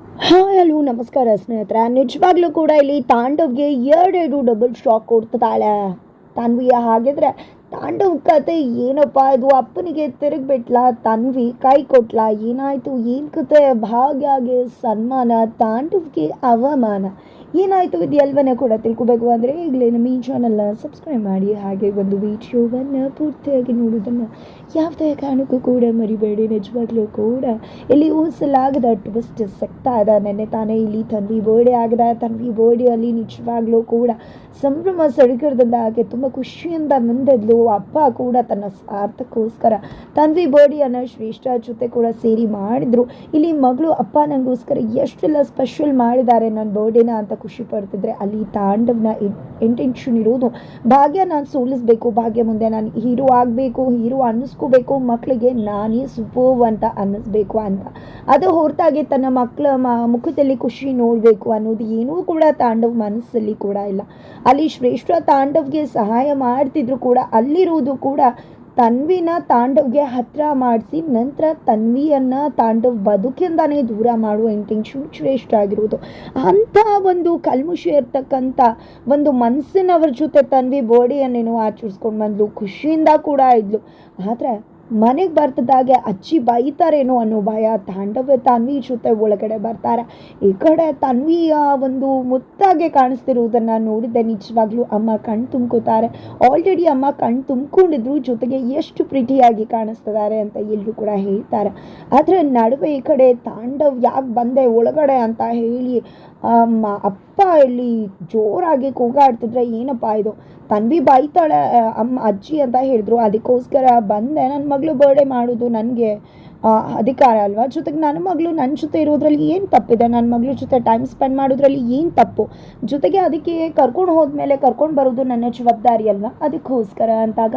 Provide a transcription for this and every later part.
Hi hello ನಮಸ್ಕಾರ ಸ್ನೇಹಿತರೆ. ನಿಜವಾಗ್ಲೂ ಕೂಡ ಇಲ್ಲಿ ತಾಂಡವ್ಗೆ ಎರಡೆರಡು ಡಬಲ್ ಶಾಕ್ ಕೊಡ್ತಾಳೆ ತನ್ವಿ ಹಾಗಿದ್ರೆ ತಾಂಡವ್ ಕತೆ ಏನಪ್ಪ, ಇದು ಅಪ್ಪನಿಗೆ ತಿರುಗ್ಬಿಟ್ಲ, ತನ್ವಿ ಕೈ ಕೊಟ್ಲ, ಏನಾಯ್ತು, ಏನ್ ಕತೆ? ಭಾಗ್ಯಗೆ ಸನ್ಮಾನ, ತಾಂಡವ್ಗೆ ಅವಮಾನ. ಏನಾಯ್ತು ಇದು ಎಲ್ವನ್ನೇ ಕೂಡ ತಿಳ್ಕೊಬೇಕು. ಅಂದರೆ ಈಗಲೇ ನಮ್ಮ ಈ ಚಾನಲ್ನ ಸಬ್ಸ್ಕ್ರೈಬ್ ಮಾಡಿ, ಹಾಗೆ ಒಂದು ವೀಡಿಯೋವನ್ನು ಪೂರ್ತಿಯಾಗಿ ನೋಡೋದನ್ನು ಯಾವುದೇ ಕಾರಣಕ್ಕೂ ಕೂಡ ಮರಿಬೇಡಿ. ನಿಜವಾಗ್ಲೂ ಕೂಡ ಇಲ್ಲಿ ಊಸಲಾಗದ ಟ್ವಿಸ್ಟ್ ಸಿಗ್ತಾ ಇದೆ. ನೆನ್ನೆ ತಾನೇ ಇಲ್ಲಿ ತನ್ವಿ ಬರ್ಡೇ ಆಗಿದೆ. ತನ್ವಿ ಬರ್ಡೇಯಲ್ಲಿ ನಿಜವಾಗ್ಲೂ ಕೂಡ ಸಂಭ್ರಮ ಸಡಗರದಿಂದ ಆಕೆ ತುಂಬ ಖುಷಿಯಿಂದ ಮುಂದೆದ್ಲು. ಅಪ್ಪ ಕೂಡ ತನ್ನ ಸ್ವಾರ್ಥಕ್ಕೋಸ್ಕರ ತನ್ವಿ ಬರ್ಡೇಯನ್ನು ಶ್ರೇಷ್ಠ ಜೊತೆ ಕೂಡ ಸೇರಿ ಮಾಡಿದ್ರು. ಇಲ್ಲಿ ಮಗಳು ಅಪ್ಪ ನನಗೋಸ್ಕರ ಎಷ್ಟೆಲ್ಲ ಸ್ಪೆಷಲ್ ಮಾಡಿದ್ದಾರೆ ನನ್ನ ಬರ್ಡೇನ ಅಂತ ಖುಷಿ ಪಡ್ತಿದ್ರೆ ಅಲ್ಲಿ ತಾಂಡವ್ನ ಇಂಟೆನ್ಷನ್ ಇರೋದು. ಭಾಗ್ಯ ನಾನು ಸೋಲಿಸ್ಬೇಕು, ಭಾಗ್ಯ ಮುಂದೆ ನಾನು ಹೀರೋ ಆಗಬೇಕು ಹೀರೋ ಅನ್ನಿಸ್ಕೋಬೇಕು ಮಕ್ಕಳಿಗೆ ನಾನೇ ಸೂಪರ್ ಅಂತ ಅನ್ನಿಸ್ಬೇಕು ಅಂತ. ಅದು ಹೊರತಾಗಿ ತನ್ನ ಮಕ್ಕಳ ಮುಖದಲ್ಲಿ ಖುಷಿ ನೋಡಬೇಕು ಅನ್ನೋದು ಏನೂ ಕೂಡ ತಾಂಡವ್ ಮನಸ್ಸಲ್ಲಿ ಕೂಡ ಇಲ್ಲ. ಅಲ್ಲಿ ಶ್ರೇಷ್ಠ ತಾಂಡವ್ಗೆ ಸಹಾಯ ಮಾಡ್ತಿದ್ರು ಕೂಡ ಅಲ್ಲಿರುವುದು ಕೂಡ ತನ್ವಿನ ತಾಂಡವ್ಗೆ ಹತ್ರ ಮಾಡಿಸಿ ನಂತರ ತನ್ವಿಯನ್ನು ತಾಂಡವ್ ಬದುಕಿಂದಾನೇ ದೂರ ಮಾಡುವ ಇಂಟೆನ್ಷನ್ ಶ್ರೇಷ್ಠ ಆಗಿರುವುದು. ಅಂಥ ಒಂದು ಕಲ್ಮುಷ ಇರ್ತಕ್ಕಂಥ ಒಂದು ಮನಸ್ಸಿನವ್ರ ಜೊತೆ ತನ್ವಿ ಬಾಡಿಯನ್ನೇನೋ ಆಚರಿಸ್ಕೊಂಡು ಬಂದ್ಲು, ಖುಷಿಯಿಂದ ಕೂಡ ಇದ್ಲು. ಆದರೆ ಮನೆಗೆ ಬರ್ತದಾಗೆ ಅಜ್ಜಿ ಬೈತಾರೇನೋ ಅನ್ನೋ ಭಯ ತಾಂಡವ ತನ್ವಿ ಜೊತೆ ಒಳಗಡೆ ಬರ್ತಾರೆ. ಈ ಕಡೆ ತನ್ವಿಯ ಒಂದು ಮುತ್ತಾಗೆ ಕಾಣಿಸ್ತಿರುವುದನ್ನು ನೋಡಿದ್ದೆ ನಿಜವಾಗ್ಲೂ ಅಮ್ಮ ಕಣ್ ತುಂಬ್ಕೋತಾರೆ. ಆಲ್ರೆಡಿ ಅಮ್ಮ ಕಣ್ ತುಂಬ್ಕೊಂಡಿದ್ರು, ಜೊತೆಗೆ ಎಷ್ಟು ಪ್ರೀತಿಯಾಗಿ ಕಾಣಿಸ್ತಿದ್ದಾರೆ ಅಂತ ಎಲ್ಲರೂ ಕೂಡ ಹೇಳ್ತಾರೆ. ಆದರೆ ನಡುವೆ ಈ ಕಡೆ ತಾಂಡವ್ ಯಾಕೆ ಬಂದೆ, ಒಳಗಡೆ ಅಂತ ಹೇಳಿ ಅಮ್ಮ, ಅಪ್ಪ ಇಲ್ಲಿ ಜೋರಾಗಿ ಕೂಗಾಡ್ತಿದ್ರೆ ಏನಪ್ಪ ಇದು? ತನ್ವಿ ಬೈತಾಳೆ ಅಮ್ಮ, ಅಜ್ಜಿ ಅಂತ ಹೇಳಿದ್ರು. ಅದಕ್ಕೋಸ್ಕರ ಬಂದೆ. ನನ್ನ ಮಗಳು ಬರ್ಡೇ ಮಾಡೋದು ನನಗೆ ಅಧಿಕಾರ ಅಲ್ವಾ? ಜೊತೆಗೆ ನನ್ನ ಮಗಳು ನನ್ನ ಜೊತೆ ಇರೋದ್ರಲ್ಲಿ ಏನು ತಪ್ಪಿದೆ? ನನ್ನ ಮಗಳ ಜೊತೆ ಟೈಮ್ ಸ್ಪೆಂಡ್ ಮಾಡೋದ್ರಲ್ಲಿ ಏನು ತಪ್ಪು? ಜೊತೆಗೆ ಅದಕ್ಕೆ ಕರ್ಕೊಂಡು ಹೋದ್ಮೇಲೆ ಕರ್ಕೊಂಡು ಬರೋದು ನನ್ನ ಜವಾಬ್ದಾರಿ ಅಲ್ವಾ? ಅದಕ್ಕೋಸ್ಕರ ಅಂತಾಗ,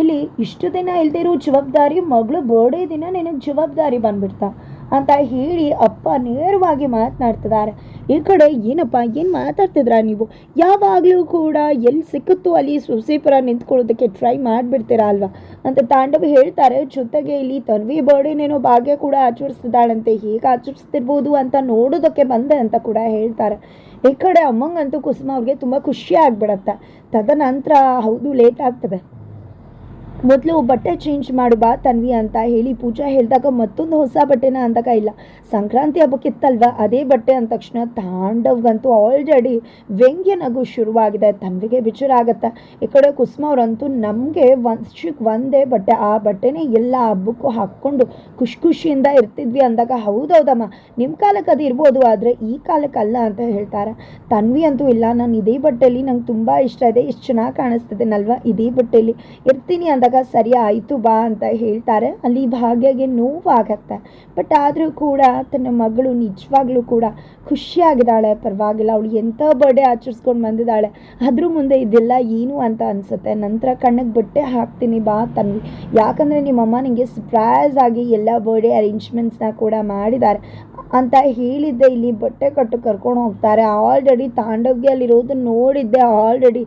ಇಲ್ಲಿ ಇಷ್ಟು ದಿನ ಇಲ್ದಿರೋ ಜವಾಬ್ದಾರಿ ಮಗಳು ಬರ್ಡೇ ದಿನ ನಿನಗೆ ಜವಾಬ್ದಾರಿ ಬಂದ್ಬಿಡ್ತಾ? ಅಂತ ಹೇಳಿ ಅಪ್ಪ ನೇರವಾಗಿ ಮಾತನಾಡ್ತಿದ್ದಾರೆ. ಈ ಕಡೆ ಏನಪ್ಪ, ಏನು ಮಾತಾಡ್ತಿದ್ರ ನೀವು? ಯಾವಾಗಲೂ ಕೂಡ ಎಲ್ಲಿ ಸಿಕ್ಕುತ್ತೋ ಅಲ್ಲಿ ಸುಸೀಪುರ ನಿಂತ್ಕೊಳ್ಳೋದಕ್ಕೆ ಟ್ರೈ ಮಾಡಿಬಿಡ್ತೀರಾ ಅಲ್ವಾ? ಅಂತ ತಾಂಡವ್ ಹೇಳ್ತಾರೆ. ಜೊತೆಗೆ ಇಲ್ಲಿ ತನ್ವಿ ಬರ್ಡೇನೇನೋ ಭಾಗ್ಯ ಕೂಡ ಆಚರಿಸ್ತಿದ್ದಾಳಂತೆ. ಹೇಗೆ ಆಚರಿಸ್ತಿರ್ಬೋದು ಅಂತ ನೋಡೋದಕ್ಕೆ ಬಂದೆ ಅಂತ ಕೂಡ ಹೇಳ್ತಾರೆ. ಈ ಕಡೆ ಅಮ್ಮಂಗಂತೂ ಕುಸುಮ ಅವ್ರಿಗೆ ತುಂಬ ಖುಷಿ ಆಗ್ಬಿಡತ್ತೆ. ತದನಂತರ ಹೌದು ಲೇಟ್ ಆಗ್ತದೆ. ಮೊದಲು ಬಟ್ಟೆ ಚೇಂಜ್ ಮಾಡು ಬಾ ತನ್ವಿ ಅಂತ ಹೇಳಿ ಪೂಜಾ ಹೇಳಿದಾಗ ಮತ್ತೊಂದು ಹೊಸ ಬಟ್ಟೆನ ಅಂದಾಗ ಇಲ್ಲ. ಸಂಕ್ರಾಂತಿ ಹಬ್ಬಕ್ಕಿತ್ತಲ್ವ ಅದೇ ಬಟ್ಟೆ ಅಂದ ತಕ್ಷಣ ತಾಂಡವ್ಗಂತೂ ಆಲ್ರೆಡಿ ವ್ಯಂಗ್ಯ ನಗು ಶುರುವಾಗಿದೆ. ತನ್ವಿಗೆ ವಿಚಾರ ಆಗುತ್ತೆ. ಈ ಕಡೆ ಕುಸುಮ ಅವ್ರಂತೂ ನಮಗೆ ವರ್ಷಕ್ಕೆ ಒಂದೇ ಬಟ್ಟೆ. ಆ ಬಟ್ಟೆನೇ ಎಲ್ಲ ಹಬ್ಬಕ್ಕೂ ಹಾಕ್ಕೊಂಡು ಖುಷಿ ಖುಷಿಯಿಂದ ಇರ್ತಿದ್ವಿ ಅಂದಾಗ ಹೌದೌದಮ್ಮ ನಿಮ್ಮ ಕಾಲಕ್ಕೆ ಅದು ಇರ್ಬೋದು, ಆದರೆ ಈ ಕಾಲಕ್ಕಲ್ಲ ಅಂತ ಹೇಳ್ತಾರೆ. ತನ್ವಿ ಅಂತೂ ಇಲ್ಲ. ನಾನು ಇದೇ ಬಟ್ಟೆಯಲ್ಲಿ ನಂಗೆ ತುಂಬ ಇಷ್ಟ ಇದೆ. ಎಷ್ಟು ಚೆನ್ನಾಗಿ ಕಾಣಿಸ್ತಿದೆ ನಲ್ವಾ? ಇದೇ ಬಟ್ಟೆಯಲ್ಲಿ ಇರ್ತೀನಿ ಅಂದಾಗ ಸರಿ ಆಯಿತು ಬಾ ಅಂತ ಹೇಳ್ತಾರೆ. ಅಲ್ಲಿ ಭಾಗ್ಯಗೆ ನೋವಾಗತ್ತೆ. ಬಟ್ ಆದರೂ ಕೂಡ ತನ್ನ ಮಗಳು ನಿಜವಾಗ್ಲೂ ಕೂಡ ಖುಷಿಯಾಗಿದ್ದಾಳೆ. ಪರವಾಗಿಲ್ಲ, ಅವಳು ಎಂಥ ಬರ್ಡೇ ಆಚರಿಸ್ಕೊಂಡು ಬಂದಿದ್ದಾಳೆ. ಅದ್ರ ಮುಂದೆ ಇದೆಲ್ಲ ಏನು ಅಂತ ಅನಿಸುತ್ತೆ. ನಂತರ ಕಣ್ಣಿಗೆ ಬಟ್ಟೆ ಹಾಕ್ತೀನಿ ಬಾ ತನ್ವಿ. ಯಾಕಂದರೆ ನಿಮ್ಮಮ್ಮ ನಿಮಗೆ ಸರ್ಪ್ರೈಸ್ ಆಗಿ ಎಲ್ಲ ಬರ್ಡೇ ಅರೇಂಜ್ಮೆಂಟ್ಸ್ನ ಕೂಡ ಮಾಡಿದ್ದಾರೆ ಅಂತ ಹೇಳಿದ್ದೆ. ಇಲ್ಲಿ ಬಟ್ಟೆ ಕಟ್ಟು ಕರ್ಕೊಂಡು ಹೋಗ್ತಾರೆ. ಆಲ್ರೆಡಿ ತಾಂಡವ್ಗೆ ಅಲ್ಲಿರೋದನ್ನ ನೋಡಿದ್ದೆ. ಆಲ್ರೆಡಿ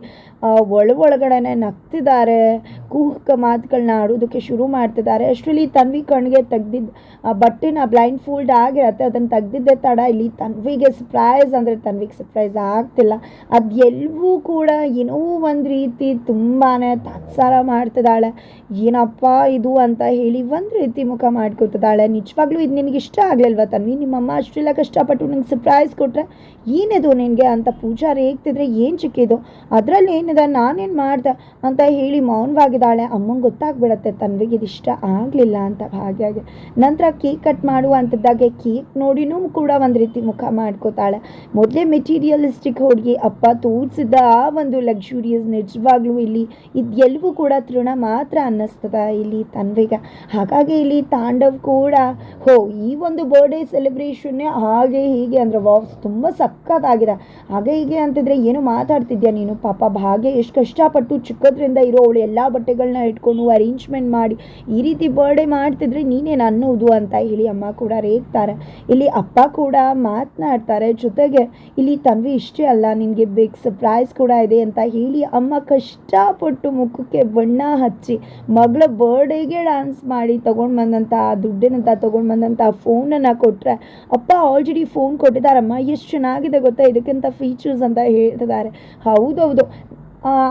ಒಳ ಒಳಗಡೆನೆ ನಗ್ತಿದ್ದಾರೆ. ಕುಹಕ ಮಾತುಗಳನ್ನ ಆಡೋದಕ್ಕೆ ಶುರು ಮಾಡ್ತಿದ್ದಾರೆ. ಅಷ್ಟರಲ್ಲಿ ತನ್ವಿ ಕಣ್ಣಿಗೆ ತೆಗ್ದಿದ್ದ ಬಟ್ಟೆನ ಬ್ಲೈಂಡ್ ಫೋಲ್ಡ್ ಆಗಿರತ್ತೆ ಅದನ್ನು ತೆಗ್ದಿದ್ದೆ ತಡ. ಇಲ್ಲಿ ತನ್ವಿಗೆ ಸರ್ಪ್ರೈಸ್ ಅಂದರೆ ತನ್ವಿಗೆ ಸರ್ಪ್ರೈಸ್ ಆಗ್ತಿಲ್ಲ. ಅದು ಕೂಡ ಏನೋ ಒಂದು ರೀತಿ ತುಂಬಾ ತಾತ್ಸಾರ ಮಾಡ್ತಿದ್ದಾಳೆ. ಏನಪ್ಪ ಇದು ಅಂತ ಹೇಳಿ ಒಂದು ರೀತಿ ಮುಖ ಮಾಡ್ಕೊತಿದ್ದಾಳೆ. ನಿಜವಾಗ್ಲೂ ಇದು ನಿನಗೆ ಇಷ್ಟ ಆಗಲಿಲ್ವ ತನ್ವಿ? ನಿಮ್ಮಮ್ಮ ಅಷ್ಟೆಲ್ಲ ಕಷ್ಟಪಟ್ಟು ನಂಗೆ ಸರ್ಪ್ರೈಸ್ ಕೊಟ್ಟರೆ ಏನಿದು ನಿನಗೆ ಅಂತ ಪೂಜಾ ರೇಗ್ತಿದ್ರೆ ಏನು ಚಿಕ್ಕಿದು? ಅದರಲ್ಲಿ ಏನಿದೆ? ನಾನೇನು ಮಾಡ್ದೆ ಅಂತ ಹೇಳಿ ಮೌನವಾಗಿದ್ದಾಳೆ. ಅಮ್ಮಂಗೆ ಗೊತ್ತಾಗ್ಬಿಡತ್ತೆ ತನ್ವಿಗೆ ಇದು ಇಷ್ಟ ಆಗಲಿಲ್ಲ ಅಂತ ಭಾಗ್ಯಾಗೆ ನಂತರ ಕೇಕ್ ಕಟ್ ಮಾಡುವಂಥದ್ದಾಗೆ ಕೇಕ್ ನೋಡಿನೂ ಕೂಡ ಒಂದು ರೀತಿ ಮುಖ ಮಾಡ್ಕೋತಾಳೆ. ಮೊದಲೇ ಮೆಟೀರಿಯಲಿಸ್ಟಿಕ್ ಹುಡುಗಿ, ಅಪ್ಪ ತೋರಿಸಿದ ಆ ಒಂದು ಲಕ್ಸುರಿಯಸ್ ನಿಜವಾಗ್ಲೂ ಇಲ್ಲಿ ಇದೆಲ್ಲವೂ ಕೂಡ ತೃಣ ಮಾತ್ರ ಅನ್ನಿಸ್ತದ ಇಲ್ಲಿ ತನ್ವಿಗೆ ಹಾಗಾಗಿ ಇಲ್ಲಿ ತಾಂಡವ್ ಕೂಡ, ಹೋ, ಈ ಒಂದು ಬರ್ಡೇ ಸೆಲೆಬ್ರೇಷನ್ನೇ ಹಾಗೆ ಹೀಗೆ ಅಂದರೆ ವಾವ್ಸ್ ತುಂಬ ಸಖತ್ತಾಗಿದೆ. ಹಾಗೆ ಹೀಗೆ ಅಂತಿದ್ರೆ ಏನು ಮಾತಾಡ್ತಿದ್ಯಾ ನೀನು? ಪಾಪ ಭಾಗ್ಯ ಎಷ್ಟು ಕಷ್ಟಪಟ್ಟು ಚಿಕ್ಕದ್ರಿಂದ ಇರೋ ಅವಳು ಎಲ್ಲ ಬಟ್ಟೆಗಳನ್ನ ಇಟ್ಕೊಂಡು ಅರೇಂಜ್ಮೆಂಟ್ ಮಾಡಿ ಈ ರೀತಿ ಬರ್ಡೇ ಮಾಡ್ತಿದ್ರೆ ನೀನೇನು ಅನ್ನೋದು ಅಂತ ಹೇಳಿ ಅಮ್ಮ ಕೂಡ ರೇಗ್ತಾರೆ. ಇಲ್ಲಿ ಅಪ್ಪ ಕೂಡ ಮಾತನಾಡ್ತಾರೆ ಜೊತೆಗೆ ಇಲ್ಲಿ ತನ್ವಿ ಇಷ್ಟೇ ಅಲ್ಲ, ನಿನಗೆ ಬಿಗ್ ಸರ್ಪ್ರೈಸ್ ಕೂಡ ಇದೆ ಅಂತ ಹೇಳಿ ಅಮ್ಮ ಕಷ್ಟಪಟ್ಟು ಮುಖಕ್ಕೆ ಬಣ್ಣ ಹಚ್ಚಿ ಮಗಳ ಬರ್ಡೇಗೆ ಡ್ಯಾನ್ಸ್ ಮಾಡಿ ತೊಗೊಂಡು ಬಂದಂಥ ದುಡ್ಡಿನಂತ ತೊಗೊಂಡು ಬಂದಂಥ ಫೋನನ್ನು ಕೊಟ್ಟರೆ ಅಪ್ಪ ಆಲ್ರೆಡಿ ಫೋನ್ ಕೊಟ್ಟಿದ್ದಾರಮ್ಮ, ಎಷ್ಟು ಚೆನ್ನಾಗಿದೆ ಗೊತ್ತಾ ಇದಕ್ಕಿಂತ ಫೀಚರ್ಸ್ ಅಂತ ಹೇಳ್ತಿದ್ದಾರೆ. ಹೌದೌದು.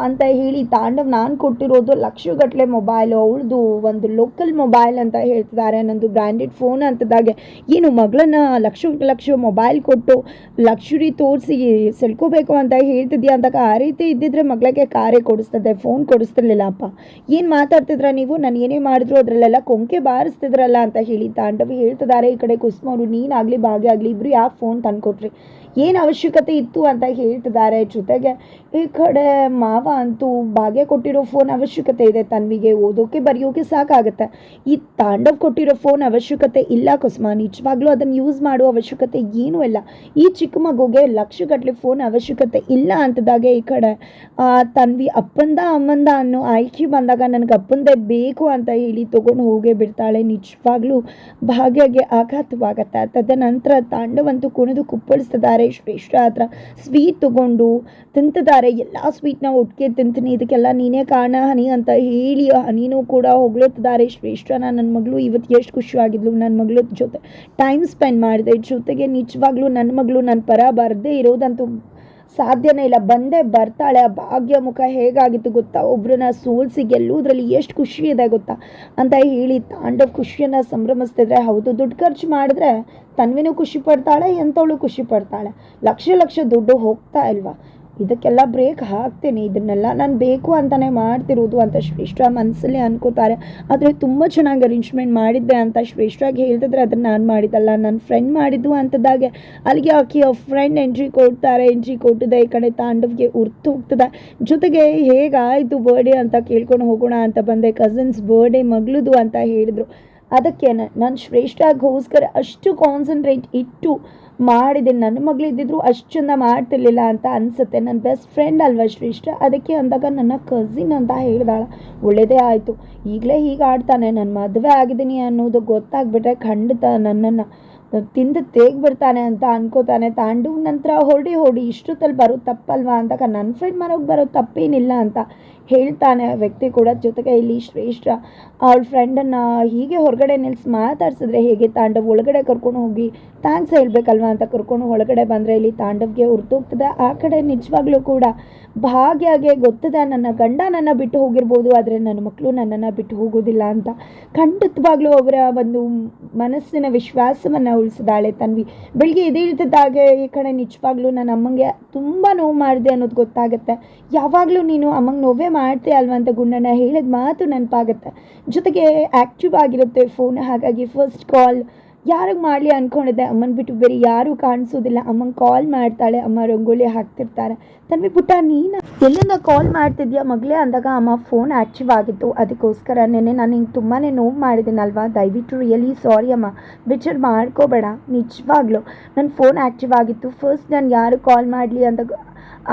ಅಂತ ಹೇಳಿ ತಾಂಡವ್ ನಾನು ಕೊಟ್ಟಿರೋದು ಲಕ್ಷಗಟ್ಟಲೆ ಮೊಬೈಲು ಅವಳದು ಒಂದು ಲೋಕಲ್ ಮೊಬೈಲ್ ಅಂತ ಹೇಳ್ತಿದ್ದಾರೆ ನಂದು ಬ್ರ್ಯಾಂಡೆಡ್ ಫೋನ್ ಅಂತದಾಗೆ. ಏನು ಮಗಳನ್ನ ಲಕ್ಷ ಲಕ್ಷ ಮೊಬೈಲ್ ಕೊಟ್ಟು ಲಕ್ಷುರಿ ತೋರಿಸಿ ಸೆಳ್ಕೋಬೇಕು ಅಂತ ಹೇಳ್ತಿದ್ಯಾ ಅಂತ ಆ ರೀತಿ ಇದ್ದಿದ್ರೆ ಮಗಳಿಗೆ ಕಾರೇ ಕೊಡಿಸ್ತದೆ ಫೋನ್ ಕೊಡಿಸ್ತಿರ್ಲಿಲ್ಲ ಅಪ್ಪ. ಏನು ಮಾತಾಡ್ತಿದ್ರ ನೀವು? ನಾನು ಏನೇ ಮಾಡಿದ್ರು ಅದರಲ್ಲೆಲ್ಲ ಕೊಂಕೆ ಬಾರಿಸ್ತಿದ್ರಲ್ಲ ಅಂತ ಹೇಳಿ ತಾಂಡವ್ ಹೇಳ್ತಿದ್ದಾರೆ ಈ ಕಡೆ ಕುಸುಮವರು ನೀನಾಗಲಿ ಭಾಗ್ಯ ಆಗಲಿ ಇಬ್ಬರು ಯಾಕೆ ಫೋನ್ ತಂದುಕೊಟ್ರಿ? ಏನು ಅವಶ್ಯಕತೆ ಇತ್ತು ಅಂತ ಹೇಳ್ತಿದ್ದಾರೆ ಜೊತೆಗೆ, ಈ ಕಡೆ ಮಾವ ಅಂತೂ ಭಾಗ್ಯ ಕೊಟ್ಟಿರೋ ಫೋನ್ ಅವಶ್ಯಕತೆ ಇದೆ. ತನ್ವಿಗೆ ಓದೋಕೆ, ಬರೆಯೋಕೆ ಸಾಕಾಗುತ್ತೆ. ಈ ತಾಂಡವ್ ಕೊಟ್ಟಿರೋ ಫೋನ್ ಅವಶ್ಯಕತೆ ಇಲ್ಲ ಕುಸ್ಮಾ. ನಿಜವಾಗ್ಲೂ ಅದನ್ನು ಯೂಸ್ ಮಾಡೋ ಅವಶ್ಯಕತೆ ಏನೂ ಇಲ್ಲ. ಈ ಚಿಕ್ಕ ಮಗುಗೆ ಲಕ್ಷಗಟ್ಟಲೆ ಫೋನ್ ಅವಶ್ಯಕತೆ ಇಲ್ಲ ಅಂತದಾಗೆ ಈ ಕಡೆ ತನ್ವಿ ಅಪ್ಪಂದ ಅಮ್ಮಂದ ಅನ್ನೋ ಆಯ್ಕೆ ಬಂದಾಗ ನನಗೆ ಅಪ್ಪಂದೇ ಬೇಕು ಅಂತ ಹೇಳಿ ತೊಗೊಂಡು ಹೋಗೇ ಬಿಡ್ತಾಳೆ. ನಿಜವಾಗ್ಲೂ ಭಾಗ್ಯಗೆ ಆಘಾತವಾಗತ್ತೆ. ತದನಂತರ ತಾಂಡವಂತೂ ಕುಣಿದು ಕುಪ್ಪಳಿಸ್ತಿದ್ದಾರೆ. ಶ್ರೇಷ್ಠ ಹತ್ರ ಸ್ವೀಟ್ ತಗೊಂಡು ತಿಂತಿದ್ದಾರೆ. ಎಲ್ಲ ಸ್ವೀಟ್ನ ಉಟ್ಕೆ ತಿಂತೀನಿ, ಇದಕ್ಕೆಲ್ಲ ನೀನೇ ಕಾರಣ ಹನಿ ಅಂತ ಹೇಳಿ ಹನಿನೂ ಕೂಡ ಹೊಗಳುತ್ತಿದ್ದಾರೆ ಶ್ರೇಷ್ಠನ ನನ್ನ ಮಗಳು ಇವತ್ತು ಎಷ್ಟು ಖುಷಿಯಾಗಿದ್ಲು ನನ್ನ ಮಗಳ ಜೊತೆ. ಟೈಮ್ ಸ್ಪೆಂಡ್ ಮಾಡಿದೆ. ಜೊತೆಗೆ ನಿಜವಾಗ್ಲೂ ನನ್ನ ಮಗಳು ನನ್ನ ಪರ ಬರದೇ ಇರೋದಂತೂ ಸಾಧ್ಯನೇ ಇಲ್ಲ. ಬಂದೇ ಬರ್ತಾಳೆ. ಆ ಭಾಗ್ಯ ಮುಖ ಹೇಗಾಗಿತ್ತು ಗೊತ್ತಾ? ಒಬ್ಬರನ್ನ ಸೋಲ್ಸಿ ಗೆಲ್ಲುವುದ್ರಲ್ಲಿ ಎಷ್ಟು ಖುಷಿ ಇದೆ ಗೊತ್ತಾ? ಅಂತ ಹೇಳಿ ತಾಂಡವ್ ಖುಷಿಯನ್ನು ಸಂಭ್ರಮಿಸ್ತಿದ್ರೆ ಹೌದು. ದುಡ್ಡು ಖರ್ಚು ಮಾಡಿದ್ರೆ ತನ್ವಿನೂ ಖುಷಿ ಪಡ್ತಾಳೆ ಎಂಥವಳು ಖುಷಿ ಪಡ್ತಾಳೆ? ಲಕ್ಷ ಲಕ್ಷ ದುಡ್ಡು ಹೋಗ್ತಾ ಇಲ್ವಾ? ಇದಕ್ಕೆಲ್ಲ ಬ್ರೇಕ್ ಹಾಕ್ತೀನಿ. ಇದನ್ನೆಲ್ಲ ನಾನು ಬೇಕು ಅಂತಲೇ ಮಾಡ್ತಿರೋದು ಅಂತ ಶ್ರೇಷ್ಠ ಮನಸ್ಸಲ್ಲೇ ಅನ್ಕೋತಾರೆ. ಆದರೆ ತುಂಬ ಚೆನ್ನಾಗಿ ಅರೇಂಜ್ಮೆಂಟ್ ಮಾಡಿದ್ದೆ ಅಂತ ಶ್ರೇಷ್ಠಾಗಿ ಹೇಳ್ತಿದ್ರೆ ಅದನ್ನು ನಾನು ಮಾಡಿದ್ದಲ್ಲ. ನನ್ನ ಫ್ರೆಂಡ್ ಮಾಡಿದ್ದು ಅಂತದಾಗೆ ಅಲ್ಲಿಗೆ ಆಕಿ ಫ್ರೆಂಡ್ ಎಂಟ್ರಿ ಕೊಡ್ತಾರೆ. ಎಂಟ್ರಿ ಕೊಟ್ಟಿದೆ. ಈ ಕಡೆ ತಾಂಡವ್ಗೆ ಉರ್ತು ಹೋಗ್ತದೆ. ಜೊತೆಗೆ ಹೇಗಾಯಿತು ಬರ್ಡೇ ಅಂತ ಕೇಳ್ಕೊಂಡು ಹೋಗೋಣ ಅಂತ ಬಂದೆ. ಕಸಿನ್ಸ್ ಬರ್ಡೇ ಮಗಳದು ಅಂತ ಹೇಳಿದ್ರು. ಅದಕ್ಕೆ ನಾನು ಶ್ರೇಷ್ಠಗೋಸ್ಕರ ಅಷ್ಟು ಕಾನ್ಸಂಟ್ರೇಟ್ ಇಟ್ಟು ಮಾಡಿದೆ. ನನ್ನ ಮಗಳಿದ್ದಿದ್ರು ಅಷ್ಟು ಚಂದ ಮಾಡ್ತಿರ್ಲಿಲ್ಲ ಅಂತ ಅನಿಸುತ್ತೆ. ನನ್ನ ಬೆಸ್ಟ್ ಫ್ರೆಂಡ್ ಅಲ್ವಾ ಶ್ರೇಷ್ಠ? ಅದಕ್ಕೆ ಅಂದಾಗ ನನ್ನ ಕಸಿನ್ ಅಂತ ಹೇಳಿದಾಳೆ. ಒಳ್ಳೇದೇ ಆಯಿತು. ಈಗಲೇ ಹೀಗೆ ಆಡ್ತಾನೆ. ನನ್ನ ಮದುವೆ ಆಗಿದ್ದೀನಿ ಅನ್ನೋದು ಗೊತ್ತಾಗ್ಬಿಟ್ರೆ ಖಂಡಿತ ನನ್ನನ್ನು ತಿಂದು ತೇಗ್ಬಿಡ್ತಾನೆ ಅಂತ ಅನ್ಕೋತಾನೆ. ತಾಂಡು ನಂತರ ಹೊರಡಿ ಹೊಡಿ ಇಷ್ಟೊತ್ತಲ್ಲಿ ಬರೋ ತಪ್ಪಲ್ವಾ ಅಂತ ನನ್ನ ಫ್ರೆಂಡ್ ಮನೆಗೆ ಬರೋದು ತಪ್ಪೇನಿಲ್ಲ ಅಂತ ಹೇಳ್ತಾನೆ ವ್ಯಕ್ತಿ ಕೂಡ. ಜೊತೆಗೆ ಇಲ್ಲಿ ಶ್ರೇಷ್ಠ ಅವಳ ಫ್ರೆಂಡನ್ನು ಹೀಗೆ ಹೊರಗಡೆ ನಿಲ್ಲಿಸಿ ಮಾತಾಡ್ಸಿದ್ರೆ ಹೇಗೆ ತಾಂಡವ್ ಒಳಗಡೆ ಕರ್ಕೊಂಡು ಹೋಗಿ ಥ್ಯಾಂಕ್ಸ್ ಹೇಳ್ಬೇಕಲ್ವಾ ಅಂತ ಕರ್ಕೊಂಡು ಒಳಗಡೆ ಬಂದರೆ ಇಲ್ಲಿ ತಾಂಡವ್ಗೆ ಹುರ್ತೋಗ್ತದೆ ಆ ಕಡೆ ನಿಜವಾಗ್ಲೂ ಕೂಡ ಭಾಗ್ಯಾಗೆ ಗೊತ್ತದೆ, ನನ್ನ ಗಂಡ ನನ್ನ ಬಿಟ್ಟು ಹೋಗಿರ್ಬೋದು, ಆದರೆ ನನ್ನ ಮಕ್ಕಳು ನನ್ನನ್ನು ಬಿಟ್ಟು ಹೋಗೋದಿಲ್ಲ ಅಂತ. ಖಂಡಿತವಾಗ್ಲೂ ಅವರ ಒಂದು ಮನಸ್ಸಿನ ವಿಶ್ವಾಸವನ್ನು ಉಳಿಸಿದಾಳೆ ತನ್ವಿ. ಬೆಳಿಗ್ಗೆ ಎದ್ದೇಳ್ತಿದ್ದಾಗೆ ಈ ಕಡೆ ನಿಜವಾಗ್ಲೂ ನನ್ನ ಅಮ್ಮಂಗೆ ತುಂಬ ನೋವು ಮಾಡಿದೆ ಅನ್ನೋದು ಗೊತ್ತಾಗುತ್ತೆ. ಯಾವಾಗಲೂ ನೀನು ಅಮ್ಮಂಗೆ ನೋವೇ ಮಾಡ್ತೀಯ ಅಲ್ವಾ ಅಂತ ಗುಂಡಣ್ಣ ಹೇಳಿದ ಮಾತು ನೆನಪಾಗುತ್ತೆ. ಜೊತೆಗೆ ಆ್ಯಕ್ಟಿವ್ ಆಗಿರುತ್ತೆ ಫೋನ್ ಹಾಗಾಗಿ ಫಸ್ಟ್ ಕಾಲ್ ಯಾರಿಗೆ ಮಾಡಲಿ ಅಂದ್ಕೊಂಡಿದ್ದೆ ಅಮ್ಮನ ಬಿಟ್ಟು ಬೇರೆ ಯಾರೂ ಕಾಣಿಸೋದಿಲ್ಲ. ಅಮ್ಮಂಗೆ ಕಾಲ್ ಮಾಡ್ತಾಳೆ, ಅಮ್ಮ ರಂಗೋಲಿ ಹಾಕ್ತಿರ್ತಾರೆ. ತನ್ವಿ ಪುಟ್ಟ, ನೀನು ಎಲ್ಲಿಂದ ಕಾಲ್ ಮಾಡ್ತಿದ್ಯಾ? ಮಗಳೇ ಅಂದಾಗ ಅಮ್ಮ ಫೋನ್ ಆ್ಯಕ್ಟಿವ್ ಆಗಿತ್ತು. ಅದಕ್ಕೋಸ್ಕರ ನೆನ್ನೆ ನಾನು ಹಿಂಗೆ ತುಂಬಾ ನೋವು ಮಾಡಿದ್ದೀನಲ್ವಾ? ದಯವಿಟ್ಟು ರಿಯಲಿ ಸಾರಿ ಅಮ್ಮ. ಬಿಚ್ಚರ್ ಮಾಡ್ಕೋಬೇಡ. ನಿಜವಾಗ್ಲೂ. ನನ್ನ ಫೋನ್ ಆ್ಯಕ್ಟಿವ್ ಆಗಿತ್ತು. ಫಸ್ಟ್ ನಾನು ಯಾರು ಕಾಲ್ ಮಾಡಲಿ ಅಂತ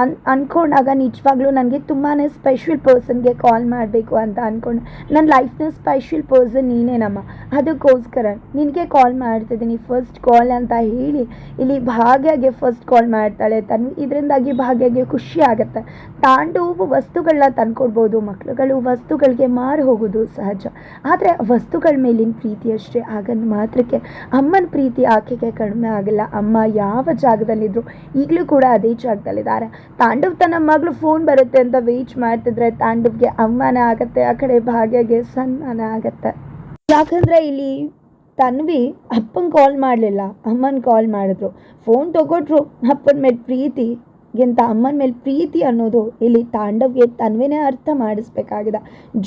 ಅನ್ ಅಂದ್ಕೊಂಡಾಗ ನಿಜವಾಗ್ಲೂ ನನಗೆ ತುಂಬಾ ಸ್ಪೆಷಲ್ ಪರ್ಸನ್ಗೆ ಕಾಲ್ ಮಾಡಬೇಕು ಅಂತ ಅಂದ್ಕೊಂಡು ನನ್ನ ಲೈಫ್ನ ಸ್ಪೆಷಲ್ ಪರ್ಸನ್ ನೀನೇನಮ್ಮ ಅದಕ್ಕೋಸ್ಕರ ನಿನಗೆ ಕಾಲ್ ಮಾಡ್ತಿದ್ದೀನಿ ಫಸ್ಟ್ ಕಾಲ್ ಅಂತ ಹೇಳಿ. ಇಲ್ಲಿ ಭಾಗ್ಯಗೆ ಫಸ್ಟ್ ಕಾಲ್ ಮಾಡ್ತಾಳೆ. ತನ್, ಇದರಿಂದಾಗಿ ಭಾಗ್ಯಗೆ ಖುಷಿ ಆಗುತ್ತೆ. ತಾಂಡು ವಸ್ತುಗಳನ್ನ ತಂದ್ಕೊಡ್ಬೋದು. ಮಕ್ಳುಗಳು ವಸ್ತುಗಳಿಗೆ ಮಾರು ಹೋಗೋದು ಸಹಜ. ಆದರೆ ವಸ್ತುಗಳ ಮೇಲಿನ ಪ್ರೀತಿ ಅಷ್ಟೇ. ಮಾತ್ರಕ್ಕೆ ಅಮ್ಮನ ಪ್ರೀತಿ ಆಕೆಗೆ ಕಡಿಮೆ ಆಗಿಲ್ಲ. ಅಮ್ಮ ಯಾವ ಜಾಗದಲ್ಲಿದ್ರು ಈಗಲೂ ಕೂಡ ಅದೇ ಜಾಗದಲ್ಲಿದ್ದಾರೆ. ತಾಂಡವ್ ತನ್ನ ಮಗಳು ಫೋನ್ ಬರುತ್ತೆ ಅಂತ ವೇಟ್ ಮಾಡ್ತಿದ್ರೆ ತಾಂಡವ್ಗೆ ಅವಮಾನ ಆಗತ್ತೆ, ಆ ಕಡೆ ಭಾಗ್ಯಗೆ ಸನ್ಮಾನ ಆಗತ್ತೆ. ಯಾಕಂದ್ರೆ ಇಲ್ಲಿ ತನ್ವಿ ಅಪ್ಪನ ಕಾಲ್ ಮಾಡಲಿಲ್ಲ ಅಮ್ಮನ ಕಾಲ್ ಮಾಡಿದ್ರು. ಫೋನ್ ತಗೊಟ್ರು, ಅಪ್ಪನ ಮೇಲೆ ಪ್ರೀತಿ ಗಿಂತ ಅಮ್ಮನ ಮೇಲೆ ಪ್ರೀತಿ ಅನ್ನೋದು ಇಲ್ಲಿ ತಾಂಡವ್ಗೆ ತನ್ವೇ ಅರ್ಥ ಮಾಡಿಸ್ಬೇಕಾಗಿದೆ.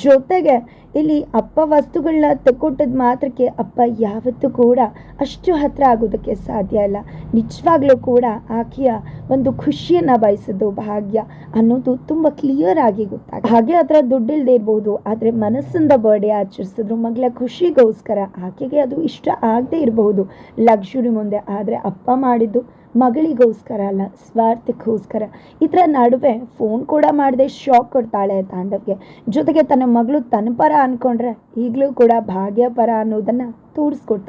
ಜೊತೆಗೆ ಇಲ್ಲಿ ಅಪ್ಪ ವಸ್ತುಗಳನ್ನ ತಗೊಟ್ಟದ ಮಾತ್ರಕ್ಕೆ ಅಪ್ಪ ಯಾವತ್ತೂ ಕೂಡ ಅಷ್ಟು ಹತ್ರ ಆಗೋದಕ್ಕೆ ಸಾಧ್ಯ ಇಲ್ಲ. ನಿಜವಾಗ್ಲೂ ಕೂಡ ಆಕೆಯ ಒಂದು ಖುಷಿಯನ್ನು ಬಯಸಿದ್ದು ಭಾಗ್ಯ ಅನ್ನೋದು ತುಂಬ ಕ್ಲಿಯರ್ ಆಗಿ ಗೊತ್ತಾಗ ಹಾಗೆ ಹತ್ರ ದುಡ್ಡಿಲ್ದೆ ಇರ್ಬೋದು, ಆದರೆ ಮನಸ್ಸಿಂದ ಬರ್ಡೇ ಆಚರಿಸಿದ್ರು ಮಗಳ ಖುಷಿಗೋಸ್ಕರ ಆಕೆಗೆ ಅದು ಇಷ್ಟ ಆಗದೆ ಇರಬಹುದು ಲಕ್ಷುರಿ ಮುಂದೆ ಆದರೆ ಅಪ್ಪ ಮಾಡಿದ್ದು ಮಗಳಿಗೋಸ್ಕರ ಅಲ್ಲ, ಸ್ವಾರ್ಥಕ್ಕೋಸ್ಕರ. ಇದರ ನಡುವೆ ಫೋನ್ ಕೂಡ ಮಾಡದೆ ಶಾಕ್ ಕೊಡ್ತಾಳೆ ತಾಂಡವ್ಗೆ. ಜೊತೆಗೆ ತನ್ನ ಮಗಳು ತನ್ನ ಪರ ಅಂದ್ಕೊಂಡ್ರೆ ಈಗಲೂ ಕೂಡ ಭಾಗ್ಯ ಪರ ಅನ್ನೋದನ್ನು ತೋರಿಸ್ಕೊಡ್ತಾಳೆ.